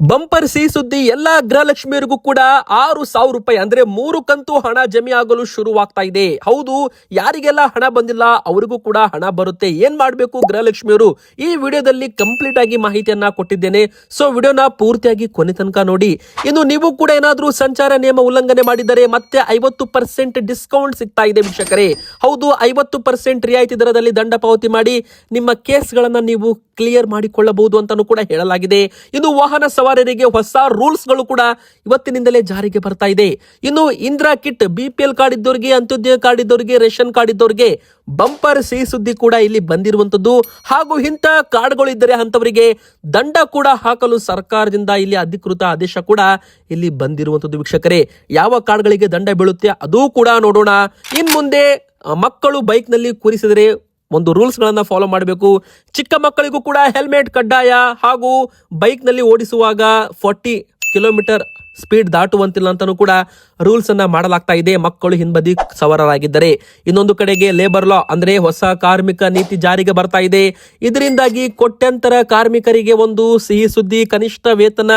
Bumper C ಸುದ್ದಿ ಎಲ್ಲಾ ಗೃಹಲಕ್ಷ್ಮಿಯರಿಗೂ ಕೂಡ ಆರು ಸಾವಿರ ರೂಪಾಯಿ ಅಂದ್ರೆ ಮೂರು ಕಂತು ಹಣ ಜಮೆ ಆಗಲು ಶುರುವಾಗ್ತಾ ಇದೆ. ಹೌದು, ಯಾರಿಗೆಲ್ಲ ಹಣ ಬಂದಿಲ್ಲ ಅವರಿಗೂ ಕೂಡ ಹಣ ಬರುತ್ತೆ. ಏನ್ ಮಾಡಬೇಕು ಗೃಹಲಕ್ಷ್ಮಿಯವರು ಈ ವಿಡಿಯೋದಲ್ಲಿ ಕಂಪ್ಲೀಟ್ ಆಗಿ ಮಾಹಿತಿಯನ್ನ ಕೊಟ್ಟಿದ್ದೇನೆ. ಸೊ ವಿಡಿಯೋನ ಪೂರ್ತಿಯಾಗಿ ಕೊನೆ ತನಕ ನೋಡಿ. ಇನ್ನು ನೀವು ಕೂಡ ಏನಾದರೂ ಸಂಚಾರ ನಿಯಮ ಉಲ್ಲಂಘನೆ ಮಾಡಿದರೆ ಮತ್ತೆ ಐವತ್ತು ಪರ್ಸೆಂಟ್ ಡಿಸ್ಕೌಂಟ್ ಸಿಗ್ತಾ ಇದೆ ವೀಕ್ಷಕರೇ. ಹೌದು, ಐವತ್ತು ಪರ್ಸೆಂಟ್ ರಿಯಾಯಿತಿ ದರದಲ್ಲಿ ದಂಡ ಪಾವತಿ ಮಾಡಿ ನಿಮ್ಮ ಕೇಸ್ಗಳನ್ನು ನೀವು ಕ್ಲಿಯರ್ ಮಾಡಿಕೊಳ್ಳಬಹುದು ಅಂತಾನೂ ಕೂಡ ಹೇಳಲಾಗಿದೆ. ಇನ್ನು ವಾಹನ ಸವಾರರಿಗೆ ಹೊಸ ರೂಲ್ಸ್ಗಳು ಕೂಡ ಇವತ್ತಿನಿಂದಲೇ ಜಾರಿಗೆ ಬರ್ತಾ ಇದೆ. ಇನ್ನು ಇಂದಿರಾ ಕಿಟ್ ಬಿಪಿಎಲ್ ಕಾರ್ಡ್ ಇದ್ದವರಿಗೆ ಅಂತ್ಯೋದಯ ಕಾರ್ಡ್ ಇದ್ದವರಿಗೆ ರೇಷನ್ ಕಾರ್ಡ್ ಇದ್ದವರಿಗೆ ಬಂಪರ್ ಸಿಹಿ ಸುದ್ದಿ ಕೂಡ ಇಲ್ಲಿ ಬಂದಿರುವಂತದ್ದು. ಹಾಗೂ ಇಂಥ ಕಾರ್ಡ್ಗಳು ಇದ್ದರೆ ಅಂತವರಿಗೆ ದಂಡ ಕೂಡ ಹಾಕಲು ಸರ್ಕಾರದಿಂದ ಇಲ್ಲಿ ಅಧಿಕೃತ ಆದೇಶ ಕೂಡ ಇಲ್ಲಿ ಬಂದಿರುವಂತದ್ದು ವೀಕ್ಷಕರೇ. ಯಾವ ಕಾರ್ಡ್ಗಳಿಗೆ ದಂಡ ಬೀಳುತ್ತೆ ಅದೂ ಕೂಡ ನೋಡೋಣ. ಇನ್ ಮುಂದೆ ಮಕ್ಕಳು ಬೈಕ್ನಲ್ಲಿ ಕೂರಿಸಿದರೆ ಒಂದು ರೂಲ್ಸ್ ಗಳನ್ನ ಫಾಲೋ ಮಾಡಬೇಕು. ಚಿಕ್ಕ ಮಕ್ಕಳಿಗೂ ಕೂಡ ಹೆಲ್ಮೆಟ್ ಕಡ್ಡಾಯ ಹಾಗೂ ಬೈಕ್ನಲ್ಲಿ ಓಡಿಸುವಾಗ ಫಾರ್ಟಿ ಕಿಲೋಮೀಟರ್ ಸ್ಪೀಡ್ ದಾಟುವಂತಿಲ್ಲ ಅಂತಾನೂ ಕೂಡ ರೂಲ್ಸ್ ಅನ್ನ ಮಾಡಲಾಗ್ತಾ ಇದೆ. ಮಕ್ಕಳು ಹಿಂಬದಿ ಸವಾರರಾಗಿದ್ದಾರೆ ಇನ್ನೊಂದು ಕಡೆಗೆ ಲೇಬರ್ ಲಾ ಅಂದ್ರೆ ಹೊಸ ಕಾರ್ಮಿಕ ನೀತಿ ಜಾರಿಗೆ ಬರ್ತಾ ಇದೆ. ಇದರಿಂದಾಗಿ ಕೋಟ್ಯಂತರ ಕಾರ್ಮಿಕರಿಗೆ ಒಂದು ಸಿಹಿ ಸುದ್ದಿ, ಕನಿಷ್ಠ ವೇತನ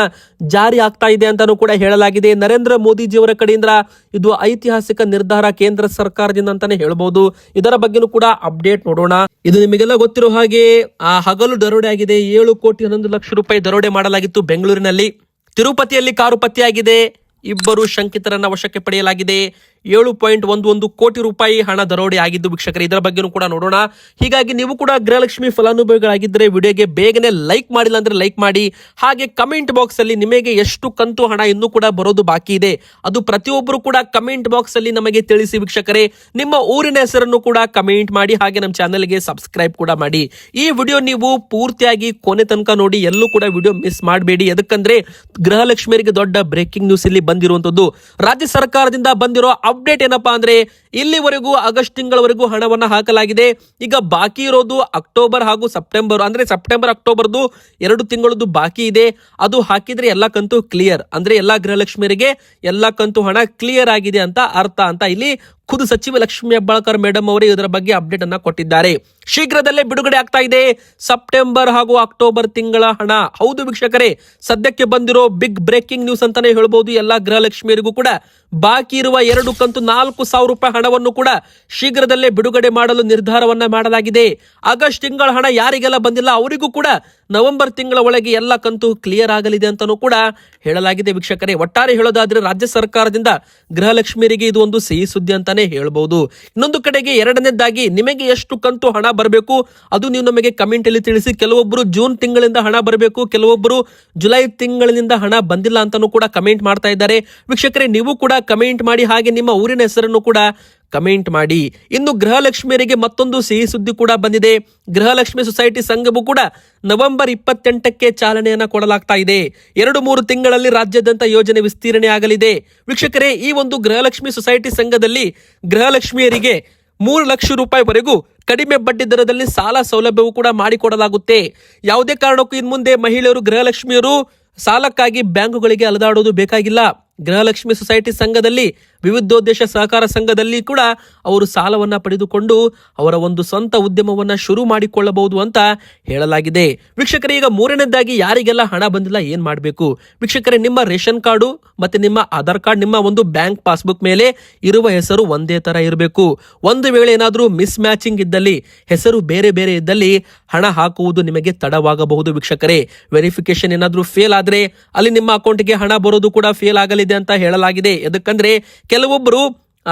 ಜಾರಿ ಆಗ್ತಾ ಇದೆ ಅಂತಾನೂ ಕೂಡ ಹೇಳಲಾಗಿದೆ. ನರೇಂದ್ರ ಮೋದಿಜಿಯವರ ಕಡೆಯಿಂದ ಇದು ಐತಿಹಾಸಿಕ ನಿರ್ಧಾರ ಕೇಂದ್ರ ಸರ್ಕಾರದಿಂದ ಅಂತಾನೆ ಹೇಳಬಹುದು ಇದರ ಬಗ್ಗೆನೂ ಕೂಡ ಅಪ್ಡೇಟ್ ನೋಡೋಣ. ಇದು ನಿಮಗೆಲ್ಲ ಗೊತ್ತಿರೋ ಹಾಗೆ ಆ ಹಗಲು ದರೋಡೆ ಆಗಿದೆ. ಏಳು ಕೋಟಿ ಹನ್ನೊಂದು ಲಕ್ಷ ರೂಪಾಯಿ ದರೋಡೆ ಮಾಡಲಾಗಿತ್ತು ಬೆಂಗಳೂರಿನಲ್ಲಿ. ತಿರುಪತಿಯಲ್ಲಿ ಕಾರು ಪತ್ತೆಯಾಗಿದೆ ಇಬ್ಬರು ಶಂಕಿತರನ್ನ ವಶಕ್ಕೆ ಪಡೆಯಲಾಗಿದೆ. ಏಳು ಪಾಯಿಂಟ್ ಒಂದು ಒಂದು ಕೋಟಿ ರೂಪಾಯಿ ಹಣ ದರೋಡೆ ಆಗಿದ್ದು ವೀಕ್ಷಕರೇ, ಇದರ ಬಗ್ಗೆನೂ ಕೂಡ ನೋಡೋಣ. ಹೀಗಾಗಿ ನೀವು ಕೂಡ ಗೃಹಲಕ್ಷ್ಮಿ ಫಲಾನುಭವಿಗಳಾಗಿದ್ದರೆ ವಿಡಿಯೋಗೆ ಬೇಗನೆ ಲೈಕ್ ಮಾಡಿಲ್ಲ ಅಂದರೆ ಲೈಕ್ ಮಾಡಿ. ಹಾಗೆ ಕಮೆಂಟ್ ಬಾಕ್ಸ್ ಅಲ್ಲಿ ನಿಮಗೆ ಎಷ್ಟು ಕಂತು ಹಣ ಇನ್ನೂ ಕೂಡ ಬರೋದು ಬಾಕಿ ಇದೆ, ಅದು ಪ್ರತಿಯೊಬ್ಬರು ಕೂಡ ಕಮೆಂಟ್ ಬಾಕ್ಸ್ ಅಲ್ಲಿ ನಮಗೆ ತಿಳಿಸಿ ವೀಕ್ಷಕರೇ. ನಿಮ್ಮ ಊರಿನ ಹೆಸರನ್ನು ಕೂಡ ಕಮೆಂಟ್ ಮಾಡಿ, ಹಾಗೆ ನಮ್ಮ ಚಾನೆಲ್ಗೆ ಸಬ್ಸ್ಕ್ರೈಬ್ ಕೂಡ ಮಾಡಿ. ಈ ವಿಡಿಯೋ ನೀವು ಪೂರ್ತಿಯಾಗಿ ಕೊನೆ ತನಕ ನೋಡಿ, ಎಲ್ಲೂ ಕೂಡ ವಿಡಿಯೋ ಮಿಸ್ ಮಾಡಬೇಡಿ. ಯಾಕಂದ್ರೆ ಗೃಹಲಕ್ಷ್ಮಿಯರಿಗೆ ದೊಡ್ಡ ಬ್ರೇಕಿಂಗ್ ನ್ಯೂಸ್ ಇಲ್ಲಿ ಬಂದಿರುವಂತದ್ದು ರಾಜ್ಯ ಸರ್ಕಾರದಿಂದ ಬಂದಿರೋ ಅಪ್ಡೇಟ್ ಏನಪ್ಪಾ ಅಂದ್ರೆ ಇಲ್ಲಿವರೆಗೂ ಆಗಸ್ಟ್ ತಿಂಗಳವರೆಗೂ ಹಣವನ್ನ ಹಾಕಲಾಗಿದೆ. ಈಗ ಬಾಕಿ ಇರೋದು ಅಕ್ಟೋಬರ್ ಹಾಗೂ ಸೆಪ್ಟೆಂಬರ್ ಅಂದ್ರೆ ಸೆಪ್ಟೆಂಬರ್, ಅಕ್ಟೋಬರ್ದು ಎರಡು ತಿಂಗಳದ್ದು ಬಾಕಿ ಇದೆ. ಅದು ಹಾಕಿದ್ರೆ ಎಲ್ಲ ಕಂತು ಕ್ಲಿಯರ್ ಅಂದ್ರೆ ಎಲ್ಲಾ ಗೃಹಲಕ್ಷ್ಮಿಯರಿಗೆ ಎಲ್ಲ ಕಂತು ಹಣ ಕ್ಲಿಯರ್ ಆಗಿದೆ ಅಂತ ಅರ್ಥ ಅಂತ ಇಲ್ಲಿ ಖುದ್ದು ಸಚಿವ ಲಕ್ಷ್ಮಿ ಹೆಬ್ಬಾಳ್ಕರ್ ಮೇಡಮ್ ಅವರು ಇದರ ಬಗ್ಗೆ ಅಪ್ಡೇಟ್ ಅನ್ನ ಕೊಟ್ಟಿದ್ದಾರೆ. ಶೀಘ್ರದಲ್ಲೇ ಬಿಡುಗಡೆ ಆಗ್ತಾ ಇದೆ ಸೆಪ್ಟೆಂಬರ್ ಹಾಗೂ ಅಕ್ಟೋಬರ್ ತಿಂಗಳ ಹಣ. ಹೌದು ವೀಕ್ಷಕರೇ, ಸದ್ಯಕ್ಕೆ ಬಂದಿರೋ ಬಿಗ್ ಬ್ರೇಕಿಂಗ್ ನ್ಯೂಸ್ ಅಂತಾನೆ ಹೇಳ್ಬೋದು. ಎಲ್ಲಾ ಗೃಹಲಕ್ಷ್ಮಿಯರಿಗೂ ಕೂಡ ಬಾಕಿ ಇರುವ ಎರಡು ಕಂತು ನಾಲ್ಕು ಸಾವಿರ ರೂಪಾಯಿ ಹಣವನ್ನು ಕೂಡ ಶೀಘ್ರದಲ್ಲೇ ಬಿಡುಗಡೆ ಮಾಡಲು ನಿರ್ಧಾರವನ್ನ ಮಾಡಲಾಗಿದೆ. ಆಗಸ್ಟ್ ತಿಂಗಳ ಹಣ ಯಾರಿಗೆಲ್ಲ ಬಂದಿಲ್ಲ ಅವರಿಗೂ ಕೂಡ ನವೆಂಬರ್ ತಿಂಗಳ ಒಳಗೆ ಎಲ್ಲ ಕಂತು ಕ್ಲಿಯರ್ ಆಗಲಿದೆ ಅಂತಾನೂ ಕೂಡ ಹೇಳಲಾಗಿದೆ ವೀಕ್ಷಕರೇ. ಒಟ್ಟಾರೆ ಹೇಳೋದಾದ್ರೆ ರಾಜ್ಯ ಸರ್ಕಾರದಿಂದ ಗೃಹಲಕ್ಷ್ಮಿಯರಿಗೆ ಇದು ಒಂದು ಸಿಹಿ ಸುದ್ದಿ ಅಂತಾನೆ ಹೇಳ್ಬಹುದು ಇನ್ನೊಂದು ಕಡೆಗೆ ಎರಡನೇದಾಗಿ ನಿಮಗೆ ಎಷ್ಟು ಕಂತು ಹಣ ಬರಬೇಕು? ಅದು ನೀವು ನಮಗೆ ಕಮೆಂಟ್ ಅಲ್ಲಿ ತಿಳಿಸಿ. ಕೆಲವೊಬ್ಬರು ಜೂನ್ ತಿಂಗಳಿಂದ ಹಣ ಬರಬೇಕು ಕೆಲವೊಬ್ಬರು ಜುಲೈ ತಿಂಗಳಿನಿಂದ ಹಣ ಬಂದಿಲ್ಲ ಅಂತಾನೂ ಕೂಡ ಕಮೆಂಟ್ ಮಾಡ್ತಾ ಇದ್ದಾರೆ. ವೀಕ್ಷಕರೇ, ನೀವು ಕೂಡ ಕಮೆಂಟ್ ಮಾಡಿ ಹಾಗೆ ನಿಮ್ಮ ಊರಿನ ಹೆಸರನ್ನು ಕೂಡ ಕಮೆಂಟ್ ಮಾಡಿ. ಇನ್ನು ಗೃಹಲಕ್ಷ್ಮಿಯರಿಗೆ ಮತ್ತೊಂದು ಸಿಹಿ ಸುದ್ದಿ ಕೂಡ ಬಂದಿದೆ. ಗೃಹಲಕ್ಷ್ಮಿ ಸೊಸೈಟಿ ಸಂಘವು ಕೂಡ ನವೆಂಬರ್ ಇಪ್ಪತ್ತೆಂಟಕ್ಕೆ ಚಾಲನೆಯನ್ನ ಕೊಡಲಾಗ್ತಾ ಇದೆ. ಎರಡು ಮೂರು ತಿಂಗಳಲ್ಲಿ ರಾಜ್ಯಾದ್ಯಂತ ಯೋಜನೆ ವಿಸ್ತೀರ್ಣೆ ಆಗಲಿದೆ. ವೀಕ್ಷಕರೇ, ಈ ಒಂದು ಗೃಹಲಕ್ಷ್ಮಿ ಸೊಸೈಟಿ ಸಂಘದಲ್ಲಿ ಗೃಹಲಕ್ಷ್ಮಿಯರಿಗೆ ಮೂರು ಲಕ್ಷ ರೂಪಾಯಿವರೆಗೂ ಕಡಿಮೆ ಬಡ್ಡಿ ದರದಲ್ಲಿ ಸಾಲ ಸೌಲಭ್ಯವೂ ಕೂಡ ಮಾಡಿಕೊಡಲಾಗುತ್ತೆ. ಯಾವುದೇ ಕಾರಣಕ್ಕೂ ಇನ್ನು ಮುಂದೆ ಮಹಿಳೆಯರು, ಗೃಹಲಕ್ಷ್ಮಿಯರು ಸಾಲಕ್ಕಾಗಿ ಬ್ಯಾಂಕುಗಳಿಗೆ ಅಲೆದಾಡೋದು ಬೇಕಾಗಿಲ್ಲ. ಗೃಹಲಕ್ಷ್ಮಿ ಸೊಸೈಟಿ ಸಂಘದಲ್ಲಿ ವಿವಿಧೋದ್ದೇಶ ಸಹಕಾರ ಸಂಘದಲ್ಲಿ ಕೂಡ ಅವರು ಸಾಲವನ್ನ ಪಡೆದುಕೊಂಡು ಅವರ ಒಂದು ಸ್ವಂತ ಉದ್ಯಮವನ್ನ ಶುರು ಮಾಡಿಕೊಳ್ಳಬಹುದು ಅಂತ ಹೇಳಲಾಗಿದೆ. ವೀಕ್ಷಕರೇ, ಈಗ ಮೂರನೇದಾಗಿ ಯಾರಿಗೆಲ್ಲ ಹಣ ಬಂದಿಲ್ಲ ಏನು ಮಾಡಬೇಕು? ವೀಕ್ಷಕರೇ, ನಿಮ್ಮ ರೇಷನ್ ಕಾರ್ಡು ಮತ್ತೆ ನಿಮ್ಮ ಆಧಾರ್ ಕಾರ್ಡ್, ನಿಮ್ಮ ಒಂದು ಬ್ಯಾಂಕ್ ಪಾಸ್ಬುಕ್ ಮೇಲೆ ಇರುವ ಹೆಸರು ಒಂದೇ ತರ ಇರಬೇಕು. ಒಂದು ವೇಳೆ ಏನಾದರೂ ಮಿಸ್ ಮ್ಯಾಚಿಂಗ್ ಇದ್ದಲ್ಲಿ, ಹೆಸರು ಬೇರೆ ಬೇರೆ ಇದ್ದಲ್ಲಿ ಹಣ ಹಾಕುವುದು ನಿಮಗೆ ತಡವಾಗಬಹುದು ವೀಕ್ಷಕರೇ. ವೆರಿಫಿಕೇಶನ್ ಏನಾದರೂ ಫೇಲ್ ಆದ್ರೆ ಅಲ್ಲಿ ನಿಮ್ಮ ಅಕೌಂಟ್ಗೆ ಹಣ ಬರೋದು ಕೂಡ ಫೇಲ್ ಆಗಲಿದೆ ಅಂತ ಹೇಳಲಾಗಿದೆ. ಎದಕ್ಕಂದ್ರೆ ಕೆಲವೊಬ್ಬರು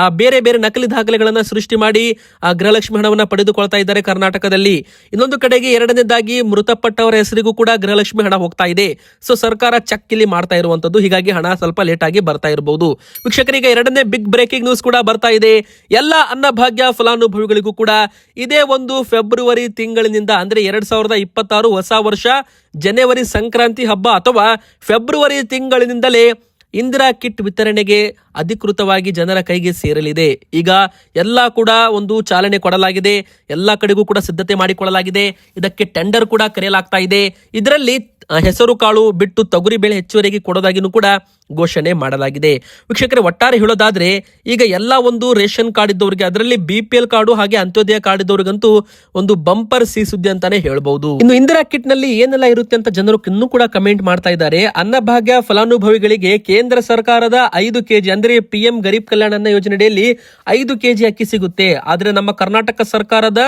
ಬೇರೆ ಬೇರೆ ನಕಲಿ ದಾಖಲೆಗಳನ್ನು ಸೃಷ್ಟಿ ಮಾಡಿ, ಆ, ಗೃಹಲಕ್ಷ್ಮಿ ಹಣವನ್ನು ಪಡೆದುಕೊಳ್ತಾ ಇದ್ದಾರೆ ಕರ್ನಾಟಕದಲ್ಲಿ. ಇನ್ನೊಂದು ಕಡೆಗೆ ಎರಡನೇದಾಗಿ ಮೃತಪಟ್ಟವರ ಹೆಸರಿಗೂ ಕೂಡ ಗೃಹಲಕ್ಷ್ಮಿ ಹಣ ಹೋಗ್ತಾ ಇದೆ. ಸೊ ಸರ್ಕಾರ ಚೆಕ್ ಇಲ್ಲಿ ಮಾಡ್ತಾ ಇರುವಂತದ್ದು. ಹೀಗಾಗಿ ಹಣ ಸ್ವಲ್ಪ ಲೇಟ್ ಆಗಿ ಬರ್ತಾ ಇರಬಹುದು ವೀಕ್ಷಕರಿಗೆ ಎರಡನೇ ಬಿಗ್ ಬ್ರೇಕಿಂಗ್ ನ್ಯೂಸ್ ಕೂಡ ಬರ್ತಾ ಇದೆ. ಎಲ್ಲ ಅನ್ನಭಾಗ್ಯ ಫಲಾನುಭವಿಗಳಿಗೂ ಕೂಡ ಇದೇ ಒಂದು ಫೆಬ್ರವರಿ ತಿಂಗಳಿನಿಂದ, ಅಂದ್ರೆ ಎರಡ್ ಸಾವಿರದ ಇಪ್ಪತ್ತಾರು ಹೊಸ ವರ್ಷ ಜನವರಿ ಸಂಕ್ರಾಂತಿ ಹಬ್ಬ ಅಥವಾ ಫೆಬ್ರವರಿ ತಿಂಗಳಿನಿಂದಲೇ ಇಂದಿರಾ ಕಿಟ್ ವಿತರಣೆಗೆ ಅಧಿಕೃತವಾಗಿ ಜನರ ಕೈಗೆ ಸೇರಲಿದೆ. ಈಗ ಎಲ್ಲ ಕೂಡ ಒಂದು ಚಾಲನೆ ಕೊಡಲಾಗಿದೆ. ಎಲ್ಲ ಕಡೆಗೂ ಕೂಡ ಸಿದ್ಧತೆ ಮಾಡಿಕೊಳ್ಳಲಾಗಿದೆ. ಇದಕ್ಕೆ ಟೆಂಡರ್ ಕೂಡ ಕರೆಯಲಾಗ್ತಾ ಇದೆ. ಇದರಲ್ಲಿ ಹೆಸರು ಕಾಳು ಬಿಟ್ಟು ತೊಗರಿ ಬೆಳೆ ಹೆಚ್ಚುವರಿಗೆ ಕೊಡೋದಾಗಿನೂ ಕೂಡ ಘೋಷಣೆ ಮಾಡಲಾಗಿದೆ. ವೀಕ್ಷಕರೇ, ಒಟ್ಟಾರೆ ಹೇಳೋದಾದ್ರೆ, ಈಗ ಎಲ್ಲ ಒಂದು ರೇಷನ್ ಕಾರ್ಡ್ ಇದ್ದವರಿಗೆ, ಅದರಲ್ಲಿ ಬಿ ಪಿ ಎಲ್ ಕಾರ್ಡು ಹಾಗೆ ಅಂತ್ಯೋದಯ ಕಾರ್ಡ್ ಇದ್ದವರಿಗಂತೂ ಒಂದು ಬಂಪರ್ ಸಿ ಸುದ್ದಿ ಅಂತಾನೆ ಹೇಳಬಹುದು ಇನ್ನು ಇಂದಿರಾ ಕಿಟ್ನಲ್ಲಿ ಏನೆಲ್ಲ ಇರುತ್ತೆ ಅಂತ ಜನರು ಇನ್ನೂ ಕೂಡ ಕಮೆಂಟ್ ಮಾಡ್ತಾ ಇದ್ದಾರೆ. ಅನ್ನಭಾಗ್ಯ ಫಲಾನುಭವಿಗಳಿಗೆ ಕೇಂದ್ರ ಸರ್ಕಾರದ ಐದು ಕೆಜಿ, ಅಂದ್ರೆ ಪಿ ಎಂ ಗರೀಬ್ ಕಲ್ಯಾಣ ಅನ್ನ ಯೋಜನೆಯಲ್ಲಿ ಐದು ಕೆಜಿ ಅಕ್ಕಿ ಸಿಗುತ್ತೆ. ಆದ್ರೆ ನಮ್ಮ ಕರ್ನಾಟಕ ಸರ್ಕಾರದ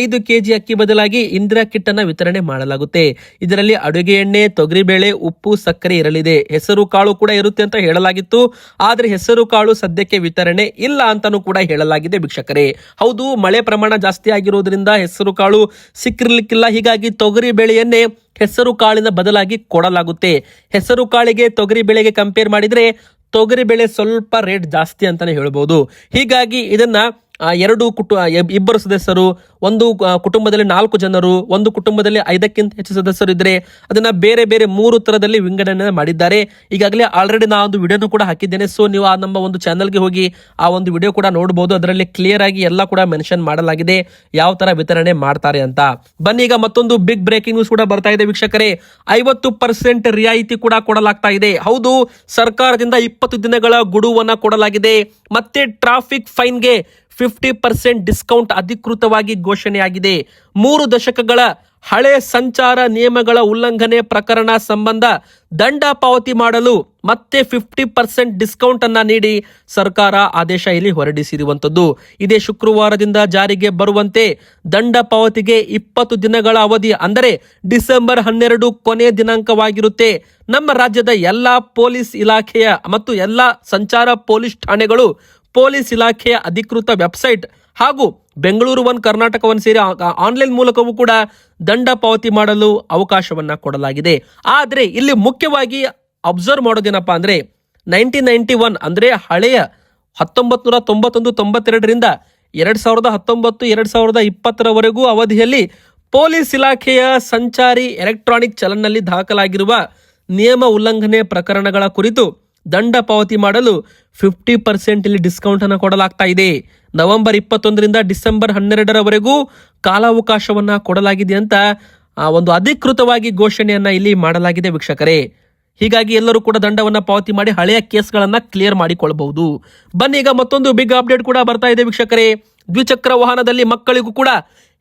ಐದು ಕೆಜಿ ಅಕ್ಕಿ ಬದಲಾಗಿ ಇಂದಿರಾ ಕಿಟ್ ಅನ್ನ ವಿತರಣೆ ಮಾಡಲಾಗುತ್ತೆ. ಇದರಲ್ಲಿ ಅಡುಗೆ ಎಣ್ಣೆ ತೊಗರಿಬೇಳೆ ಉಪ್ಪು, ಸಕ್ಕರೆ ಇರಲಿದೆ. ಹೆಸರು ಕಾಳು ಕೂಡ ಇರುತ್ತೆ ಅಂತ ಹೇಳಲಾಗಿತ್ತು. ಆದ್ರೆ ಹೆಸರು ಕಾಳು ಸದ್ಯಕ್ಕೆ ವಿತರಣೆ ಇಲ್ಲ ಅಂತಾನೂ ಕೂಡ ಹೇಳಲಾಗಿದೆ ಭಿಕ್ಷಕರೇ ಹೌದು, ಮಳೆ ಪ್ರಮಾಣ ಜಾಸ್ತಿ ಆಗಿರೋದ್ರಿಂದ ಹೆಸರು ಕಾಳು ಸಿಕ್ಕಿರ್ಲಿಕ್ಕಿಲ್ಲ. ಹೀಗಾಗಿ ತೊಗರಿ ಬೇಳೆಯನ್ನೇ ಹೆಸರು ಕಾಳಿನ ಬದಲಾಗಿ ಕೊಡಲಾಗುತ್ತೆ. ಹೆಸರು ಕಾಳಿಗೆ ತೊಗರಿ ಬೆಳೆಗೆ ಕಂಪೇರ್ ಮಾಡಿದ್ರೆ ತೊಗರಿ ಬೆಳೆ ಸ್ವಲ್ಪ ರೇಟ್ ಜಾಸ್ತಿ ಅಂತಾನೆ ಹೇಳ್ಬೋದು. ಹೀಗಾಗಿ ಇದನ್ನ ಎರಡು ಕುಟು ಆ, ಇಬ್ಬರು ಸದಸ್ಯರು ಒಂದು ಕುಟುಂಬದಲ್ಲಿ ನಾಲ್ಕು ಜನರು ಒಂದು ಕುಟುಂಬದಲ್ಲಿ ಐದಕ್ಕಿಂತ ಹೆಚ್ಚು ಸದಸ್ಯರು ಇದ್ದರೆ ಅದನ್ನ ಬೇರೆ ಬೇರೆ ಮೂರು ಥರದಲ್ಲಿ ವಿಂಗಡಣೆ ಮಾಡಿದ್ದಾರೆ. ಈಗಾಗಲೇ ಆಲ್ರೆಡಿ ನಾ ಒಂದು ವಿಡಿಯೋನು ಕೂಡ ಹಾಕಿದ್ದೇನೆ. ಸೊ ನೀವು ಆ ನಮ್ಮ ಒಂದು ಚಾನಲ್ಗೆ ಹೋಗಿ ಆ ಒಂದು ವಿಡಿಯೋ ಕೂಡ ನೋಡ್ಬೋದು. ಅದರಲ್ಲಿ ಕ್ಲಿಯರ್ ಆಗಿ ಎಲ್ಲ ಕೂಡ ಮೆನ್ಷನ್ ಮಾಡಲಾಗಿದೆ. ಯಾವ ತರ ವಿತರಣೆ ಮಾಡ್ತಾರೆ ಅಂತ. ಬನ್ನಿ ಈಗ ಮತ್ತೊಂದು ಬಿಗ್ ಬ್ರೇಕಿಂಗ್ ನ್ಯೂಸ್ ಕೂಡ ಬರ್ತಾ ಇದೆ ವೀಕ್ಷಕರೇ. ಐವತ್ತು ಪರ್ಸೆಂಟ್ ರಿಯಾಯಿತಿ ಕೂಡ ಕೊಡಲಾಗ್ತಾ ಇದೆ. ಹೌದು ಸರ್ಕಾರದಿಂದ ಇಪ್ಪತ್ತು ದಿನಗಳ ಗುಡುವನ್ನ ಕೊಡಲಾಗಿದೆ. ಮತ್ತೆ ಟ್ರಾಫಿಕ್ ಫೈನ್ಗೆ ಫಿಫ್ಟಿ ಪರ್ಸೆಂಟ್ ಡಿಸ್ಕೌಂಟ್ ಅಧಿಕೃತವಾಗಿ ಘೋಷಣೆಯಾಗಿದೆ. ಮೂರು ದಶಕಗಳ ಹಳೆ ಸಂಚಾರ ನಿಯಮಗಳ ಉಲ್ಲಂಘನೆ ಪ್ರಕರಣ ಸಂಬಂಧ ದಂಡ ಪಾವತಿ ಮಾಡಲು ಮತ್ತೆ ಫಿಫ್ಟಿ ಪರ್ಸೆಂಟ್ ಡಿಸ್ಕೌಂಟ್ ಅನ್ನ ನೀಡಿ ಸರ್ಕಾರ ಆದೇಶ ಇಲ್ಲಿ ಹೊರಡಿಸಿರುವಂತದ್ದು ಇದೇ ಶುಕ್ರವಾರದಿಂದ ಜಾರಿಗೆ ಬರುವಂತೆ ದಂಡ ಪಾವತಿಗೆ ಇಪ್ಪತ್ತು ದಿನಗಳ ಅವಧಿ ಅಂದರೆ ಡಿಸೆಂಬರ್ ಹನ್ನೆರಡು ಕೊನೆ ದಿನಾಂಕವಾಗಿರುತ್ತೆ. ನಮ್ಮ ರಾಜ್ಯದ ಎಲ್ಲಾ ಪೊಲೀಸ್ ಇಲಾಖೆಯ ಮತ್ತು ಎಲ್ಲಾ ಸಂಚಾರ ಪೊಲೀಸ್ ಠಾಣೆಗಳು ಪೊಲೀಸ್ ಇಲಾಖೆಯ ಅಧಿಕೃತ ವೆಬ್ಸೈಟ್ ಹಾಗೂ ಬೆಂಗಳೂರು ಒನ್ ಕರ್ನಾಟಕವನ್ನು ಸೇರಿ ಆನ್ಲೈನ್ ಮೂಲಕವೂ ಕೂಡ ದಂಡ ಪಾವತಿ ಮಾಡಲು ಅವಕಾಶವನ್ನ ಕೊಡಲಾಗಿದೆ. ಆದರೆ ಇಲ್ಲಿ ಮುಖ್ಯವಾಗಿ ಅಬ್ಸರ್ವ್ ಮಾಡೋದೇನಪ್ಪ ಅಂದ್ರೆ ನೈನ್ಟೀನ್ ನೈನ್ಟಿ ಒನ್ ಅಂದ್ರೆ ಹಳೆಯ ಹತ್ತೊಂಬತ್ತು ನೂರ ತೊಂಬತ್ತೊಂದು ತೊಂಬತ್ತೆರಡರಿಂದ ಎರಡ್ ಸಾವಿರದ ಹತ್ತೊಂಬತ್ತು, ಎರಡ್ ಸಾವಿರದ ಇಪ್ಪತ್ತರವರೆಗೂ ಅವಧಿಯಲ್ಲಿ ಪೊಲೀಸ್ ಇಲಾಖೆಯ ಸಂಚಾರಿ ಎಲೆಕ್ಟ್ರಾನಿಕ್ ಚಲನ್ನಲ್ಲಿ ದಾಖಲಾಗಿರುವ ನಿಯಮ ಉಲ್ಲಂಘನೆ ಪ್ರಕರಣಗಳ ಕುರಿತು ದಂಡ ಪಾವತಿ ಮಾಡಲು ಫಿಫ್ಟಿ ಪರ್ಸೆಂಟ್ ಇಲ್ಲಿ ಡಿಸ್ಕೌಂಟ್ ಅನ್ನು ಕೊಡಲಾಗ್ತಾ ಇದೆ. ನವೆಂಬರ್ ಇಪ್ಪತ್ತೊಂದರಿಂದ ಡಿಸೆಂಬರ್ ಹನ್ನೆರಡರವರೆಗೂ ಕಾಲಾವಕಾಶವನ್ನ ಕೊಡಲಾಗಿದೆ ಅಂತ ಒಂದು ಅಧಿಕೃತವಾಗಿ ಘೋಷಣೆಯನ್ನ ಇಲ್ಲಿ ಮಾಡಲಾಗಿದೆ ವೀಕ್ಷಕರೇ. ಹೀಗಾಗಿ ಎಲ್ಲರೂ ಕೂಡ ದಂಡವನ್ನ ಪಾವತಿ ಮಾಡಿ ಹಳೆಯ ಕೇಸ್ಗಳನ್ನ ಕ್ಲಿಯರ್ ಮಾಡಿಕೊಳ್ಳಬಹುದು ಬನ್ನಿ, ಈಗ ಮತ್ತೊಂದು ಬಿಗ್ ಅಪ್ಡೇಟ್ ಕೂಡ ಬರ್ತಾ ಇದೆ ವೀಕ್ಷಕರೇ. ದ್ವಿಚಕ್ರ ವಾಹನದಲ್ಲಿ ಮಕ್ಕಳಿಗೂ ಕೂಡ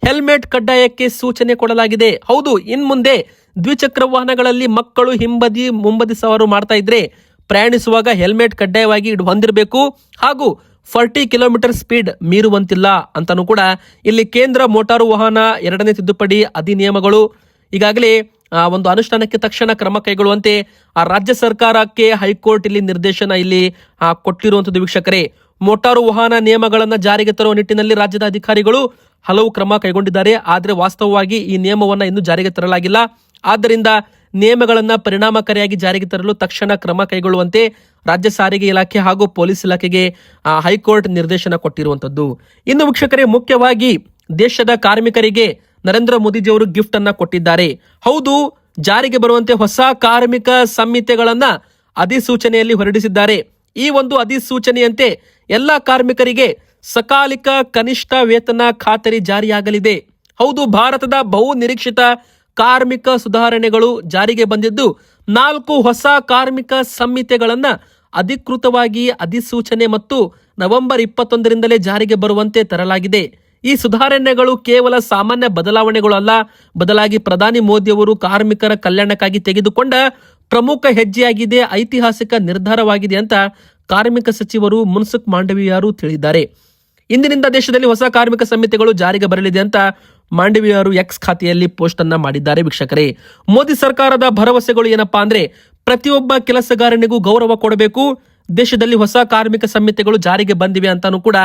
ಹೆಲ್ಮೆಟ್ ಕಡ್ಡಾಯಕ್ಕೆ ಸೂಚನೆ ಕೊಡಲಾಗಿದೆ. ಹೌದು ಇನ್ ಮುಂದೆ ದ್ವಿಚಕ್ರ ವಾಹನಗಳಲ್ಲಿ ಮಕ್ಕಳು ಹಿಂಬದಿ, ಮುಂಬದಿ ಸವಾರು ಮಾಡ್ತಾ ಇದ್ರೆ ಪ್ರಯಾಣಿಸುವಾಗ ಹೆಲ್ಮೆಟ್ ಕಡ್ಡಾಯವಾಗಿ ಹೊಂದಿರಬೇಕು ಹಾಗೂ ಫಾರ್ಟಿ ಕಿಲೋಮೀಟರ್ ಸ್ಪೀಡ್ ಮೀರುವಂತಿಲ್ಲ ಅಂತಾನೂ ಕೂಡ ಇಲ್ಲಿ ಕೇಂದ್ರ ಮೋಟಾರು ವಾಹನ ಎರಡನೇ ತಿದ್ದುಪಡಿ ಅಧಿನಿಯಮಗಳು. ಈಗಾಗಲೇ ಒಂದು ಅನುಷ್ಠಾನಕ್ಕೆ ತಕ್ಷಣ ಕ್ರಮ ಕೈಗೊಳ್ಳುವಂತೆ ಆ, ರಾಜ್ಯ ಸರ್ಕಾರಕ್ಕೆ ಹೈಕೋರ್ಟ್ ಇಲ್ಲಿ ನಿರ್ದೇಶನ ಇಲ್ಲಿ ಕೊಟ್ಟಿರುವಂಥದ್ದು ವೀಕ್ಷಕರೇ. ಮೋಟಾರು ವಾಹನ ನಿಯಮಗಳನ್ನು ಜಾರಿಗೆ ತರುವ ನಿಟ್ಟಿನಲ್ಲಿ ರಾಜ್ಯದ ಅಧಿಕಾರಿಗಳು ಹಲವು ಕ್ರಮ ಕೈಗೊಂಡಿದ್ದಾರೆ. ಆದರೆ ವಾಸ್ತವವಾಗಿ ಈ ನಿಯಮವನ್ನ ಇನ್ನೂ ಜಾರಿಗೆ ತರಲಾಗಿಲ್ಲ. ಆದ್ದರಿಂದ ನಿಯಮಗಳನ್ನ ಪರಿಣಾಮಕಾರಿಯಾಗಿ ಜಾರಿಗೆ ತರಲು ತಕ್ಷಣ ಕ್ರಮ ಕೈಗೊಳ್ಳುವಂತೆ ರಾಜ್ಯ ಸಾರಿಗೆ ಇಲಾಖೆ ಹಾಗೂ ಪೊಲೀಸ್ ಇಲಾಖೆಗೆ ಹೈಕೋರ್ಟ್ ನಿರ್ದೇಶನ ಕೊಟ್ಟಿರುವಂತದ್ದು ಇನ್ನು ವೀಕ್ಷಕರೇ, ಮುಖ್ಯವಾಗಿ ದೇಶದ ಕಾರ್ಮಿಕರಿಗೆ ನರೇಂದ್ರ ಮೋದಿಜಿಯವರು ಗಿಫ್ಟ್ ಅನ್ನ ಕೊಟ್ಟಿದ್ದಾರೆ. ಹೌದು, ಜಾರಿಗೆ ಬರುವಂತೆ ಹೊಸ ಕಾರ್ಮಿಕ ಸಂಹಿತೆಗಳನ್ನ ಅಧಿಸೂಚನೆಯಲ್ಲಿ ಹೊರಡಿಸಿದ್ದಾರೆ. ಈ ಒಂದು ಅಧಿಸೂಚನೆಯಂತೆ ಎಲ್ಲ ಕಾರ್ಮಿಕರಿಗೆ ಸಕಾಲಿಕ ಕನಿಷ್ಠ ವೇತನ ಖಾತರಿ ಜಾರಿಯಾಗಲಿದೆ. ಹೌದು, ಭಾರತದ ಬಹು ನಿರೀಕ್ಷಿತ ಕಾರ್ಮಿಕ ಸುಧಾರಣೆಗಳು ಜಾರಿಗೆ ಬಂದಿದ್ದು, ನಾಲ್ಕು ಹೊಸ ಕಾರ್ಮಿಕ ಸಂಹಿತೆಗಳನ್ನು ಅಧಿಕೃತವಾಗಿ ಅಧಿಸೂಚನೆ ಮತ್ತು ನವೆಂಬರ್ ಇಪ್ಪತ್ತೊಂದರಿಂದಲೇ ಜಾರಿಗೆ ಬರುವಂತೆ ತರಲಾಗಿದೆ. ಈ ಸುಧಾರಣೆಗಳು ಕೇವಲ ಸಾಮಾನ್ಯ ಬದಲಾವಣೆಗಳು ಅಲ್ಲ, ಬದಲಾಗಿ ಪ್ರಧಾನಿ ಮೋದಿಯವರು ಕಾರ್ಮಿಕರ ಕಲ್ಯಾಣಕ್ಕಾಗಿ ತೆಗೆದುಕೊಂಡ ಪ್ರಮುಖ ಹೆಜ್ಜೆಯಾಗಿದೆ, ಐತಿಹಾಸಿಕ ನಿರ್ಧಾರವಾಗಿದೆ ಅಂತ ಕಾರ್ಮಿಕ ಸಚಿವರು ಮುನ್ಸುಖ್ ಮಾಂಡವಿಯಾರು ತಿಳಿದ್ದಾರೆ. ಇಂದಿನಿಂದ ದೇಶದಲ್ಲಿ ಹೊಸ ಕಾರ್ಮಿಕ ಸಂಹಿತೆಗಳು ಜಾರಿಗೆ ಬರಲಿದೆ ಅಂತ ಮಾಂಡವಿಯವರು ಎಕ್ಸ್ ಖಾತೆಯಲ್ಲಿ ಪೋಸ್ಟ್ ಅನ್ನ ಮಾಡಿದ್ದಾರೆ ವೀಕ್ಷಕರೇ. ಮೋದಿ ಸರ್ಕಾರದ ಭರವಸೆಗಳು ಏನಪ್ಪಾ ಅಂದ್ರೆ ಪ್ರತಿಯೊಬ್ಬ ಕೆಲಸಗಾರನಿಗೂ ಗೌರವ ಕೊಡಬೇಕು, ದೇಶದಲ್ಲಿ ಹೊಸ ಕಾರ್ಮಿಕ ಸಂಹಿತೆಗಳು ಜಾರಿಗೆ ಬಂದಿವೆ ಅಂತಾನೂ ಕೂಡ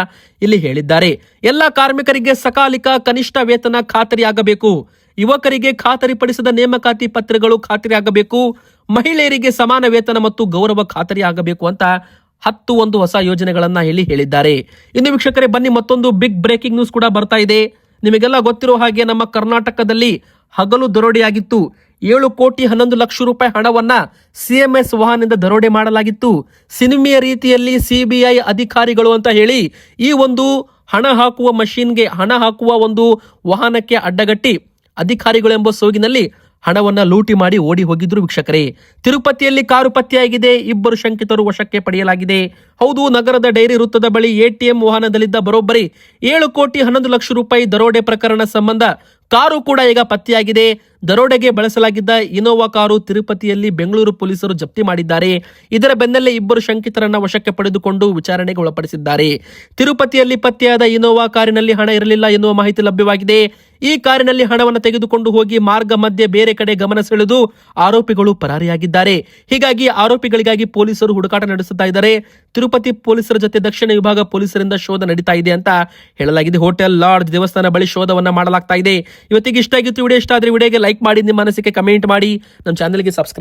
ಇಲ್ಲಿ ಹೇಳಿದ್ದಾರೆ. ಎಲ್ಲ ಕಾರ್ಮಿಕರಿಗೆ ಸಕಾಲಿಕ ಕನಿಷ್ಠ ವೇತನ ಖಾತರಿಯಾಗಬೇಕು, ಯುವಕರಿಗೆ ಖಾತರಿಪಡಿಸಿದ ನೇಮಕಾತಿ ಪತ್ರಗಳು ಖಾತರಿಯಾಗಬೇಕು, ಮಹಿಳೆಯರಿಗೆ ಸಮಾನ ವೇತನ ಮತ್ತು ಗೌರವ ಖಾತರಿಯಾಗಬೇಕು ಅಂತ ಹತ್ತು ಒಂದು ಹೊಸ ಯೋಜನೆಗಳನ್ನ ಇಲ್ಲಿ ಹೇಳಿದ್ದಾರೆ. ಇನ್ನು ವೀಕ್ಷಕರೇ, ಬನ್ನಿ ಮತ್ತೊಂದು ಬಿಗ್ ಬ್ರೇಕಿಂಗ್ ನ್ಯೂಸ್ ಕೂಡ ಬರ್ತಾ ಇದೆ. ನಿಮಗೆಲ್ಲ ಗೊತ್ತಿರೋ ಹಾಗೆ ನಮ್ಮ ಕರ್ನಾಟಕದಲ್ಲಿ ಹಗಲು ದರೋಡೆಯಾಗಿತ್ತು. ಏಳು ಕೋಟಿ ಹನ್ನೊಂದು ಲಕ್ಷ ರೂಪಾಯಿ ಹಣವನ್ನ ಸಿಎಂಎಸ್ ವಾಹನದಿಂದ ದರೋಡೆ ಮಾಡಲಾಗಿತ್ತು. ಸಿನಿಮೆಯ ರೀತಿಯಲ್ಲಿ ಸಿಬಿಐ ಅಧಿಕಾರಿಗಳು ಅಂತ ಹೇಳಿ ಈ ಒಂದು ಹಣ ಹಾಕುವ ಮಷೀನ್ಗೆ ಹಣ ಹಾಕುವ ಒಂದು ವಾಹನಕ್ಕೆ ಅಡ್ಡಗಟ್ಟಿ ಅಧಿಕಾರಿಗಳು ಎಂಬ ಸೋಗಿನಲ್ಲಿ ಹಣವನ್ನ ಲೂಟಿ ಮಾಡಿ ಓಡಿ ಹೋಗಿದ್ರು ವೀಕ್ಷಕರೇ. ತಿರುಪತಿಯಲ್ಲಿ ಕಾರು ಪತ್ತೆಯಾಗಿದೆ. ಇಬ್ಬರು ಶಂಕಿತರು ವಶಕ್ಕೆ ಪಡೆಯಲಾಗಿದೆ. ಹೌದು, ನಗರದ ಡೈರಿ ವೃತ್ತದ ಬಳಿ ಎಟಿಎಂ ವಾಹನದಲ್ಲಿದ್ದ ಬರೋಬ್ಬರಿ ಏಳು ಕೋಟಿ ಹನ್ನೊಂದು ಲಕ್ಷ ರೂಪಾಯಿ ದರೋಡೆ ಪ್ರಕರಣ ಸಂಬಂಧ ಕಾರು ಕೂಡ ಈಗ ಪತ್ತೆಯಾಗಿದೆ. ದರೋಡೆಗೆ ಬಳಸಲಾಗಿದ್ದ ಇನೋವಾ ಕಾರು ತಿರುಪತಿಯಲ್ಲಿ ಬೆಂಗಳೂರು ಪೊಲೀಸರು ಜಪ್ತಿ ಮಾಡಿದ್ದಾರೆ. ಇದರ ಬೆನ್ನಲ್ಲೇ ಇಬ್ಬರು ಶಂಕಿತರನ್ನ ವಶಕ್ಕೆ ಪಡೆದುಕೊಂಡು ವಿಚಾರಣೆಗೆ ಒಳಪಡಿಸಿದ್ದಾರೆ. ತಿರುಪತಿಯಲ್ಲಿ ಪತ್ತೆಯಾದ ಇನೋವಾ ಕಾರಿನಲ್ಲಿ ಹಣ ಇರಲಿಲ್ಲ ಎನ್ನುವ ಮಾಹಿತಿ ಲಭ್ಯವಾಗಿದೆ. ಈ ಕಾರಿನಲ್ಲಿ ಹಣವನ್ನು ತೆಗೆದುಕೊಂಡು ಹೋಗಿ ಮಾರ್ಗ ಮಧ್ಯೆ ಬೇರೆ ಕಡೆ ಗಮನ ಸೆಳೆದು ಆರೋಪಿಗಳು ಪರಾರಿಯಾಗಿದ್ದಾರೆ. ಹೀಗಾಗಿ ಆರೋಪಿಗಳಿಗಾಗಿ ಪೊಲೀಸರು ಹುಡುಕಾಟ ನಡೆಸುತ್ತಾ ಇದ್ದಾರೆ. ತಿರುಪತಿ ಪೊಲೀಸರ ಜೊತೆ ದಕ್ಷಿಣ ವಿಭಾಗ ಪೊಲೀಸರಿಂದ ಶೋಧ ನಡೀತಾ ಇದೆ ಅಂತ ಹೇಳಲಾಗಿದೆ. ಹೋಟೆಲ್ ಲಾಡ್ಜ್ ದೇವಸ್ಥಾನ ಬಳಿ ಶೋಧವನ್ನ ಮಾಡಲಾಗ್ತಾ ಇದೆ. ಇವತ್ತಿಗೆ ಇಷ್ಟ ಆಗಿತ್ತು ವಿಡಿಯೋ. ಇಷ್ಟ ಆದ್ರೆ ವಿಡಿಯೋಗೆ ಲೈಕ್ ಮಾಡಿ ನಿಮ್ಮ ಅನಿಸಿಕೆ ಕಮೆಂಟ್ ಮಾಡಿ ನಮ್ಮ ಚಾನಲ್ಗೆ ಸಬ್ಸ್ಕ್ರೈಬ್